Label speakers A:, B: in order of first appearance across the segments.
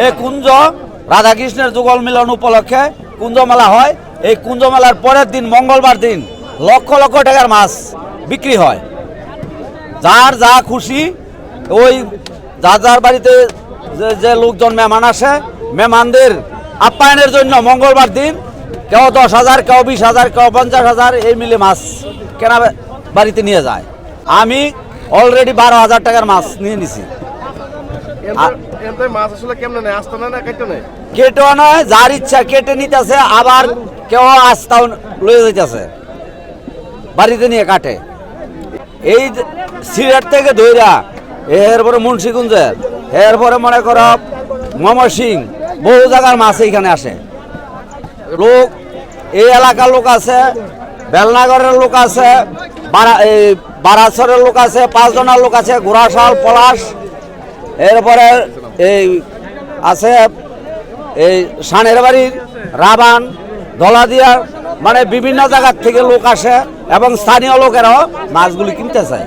A: এই কুঞ্জ রাধাকৃষ্ণের যুগল মিলন উপলক্ষে কুঞ্জ মেলা হয়। এই কুঞ্জ মেলার পরের দিন, মঙ্গলবার দিন লক্ষ লক্ষ টাকার মাছ বিক্রি হয়। যার যা খুশি, ওই যার যার বাড়িতে যে যে লোকজন মেহমান আসে, মেহমানদের আপ্যায়নের জন্য মঙ্গলবার দিন কেউ দশ হাজার, কেউ বিশ হাজার, কেউ পঞ্চাশ হাজার এই মিলে মাছ কেনা বাড়িতে নিয়ে যায়। আমি অলরেডি বারো হাজার টাকার মাছ নিয়ে নিছি।
B: মাছ আসলে কেমনে নেয়? আস্ত না না কেটে নেয়?
A: কেটেও নয় যার ইচ্ছা কেটে নিতেছে আবার কেউ আস্তাও লয়ে যাইতেছে। বাড়িতে নিয়ে কাটে। এই সিলেট থেকে ধইরা এরপরে মুন্সিগঞ্জের এরপরে মনে করো সিং বহু জায়গার মাছ এইখানে আসে। লোক এই এলাকার লোক আছে বেলনাগরের লোক আছে বারা- এই বারাসরের লোক আছে পাঁচজনের লোক আছে ঘোড়াশাল পলাশ এরপরে এই আছে এই সানের বাড়ির রাবান দলাদিয়ার মানে বিভিন্ন জায়গার থেকে লোক আসে এবং স্থানীয় লোকেরাও মাছগুলি কিনতে চায়।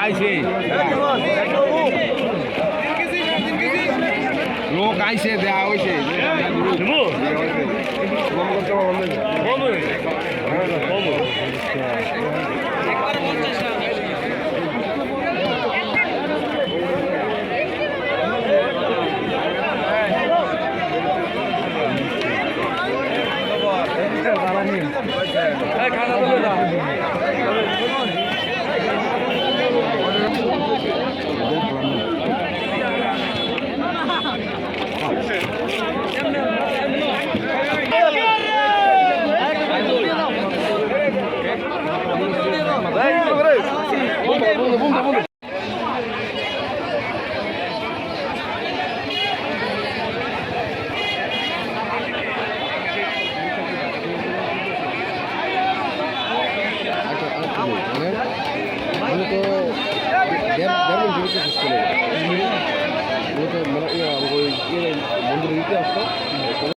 C: আইছে। লোক আইছে দেয়া হয়েছে
B: తీసుకోలేదు. ముందు రీతి వస్తాం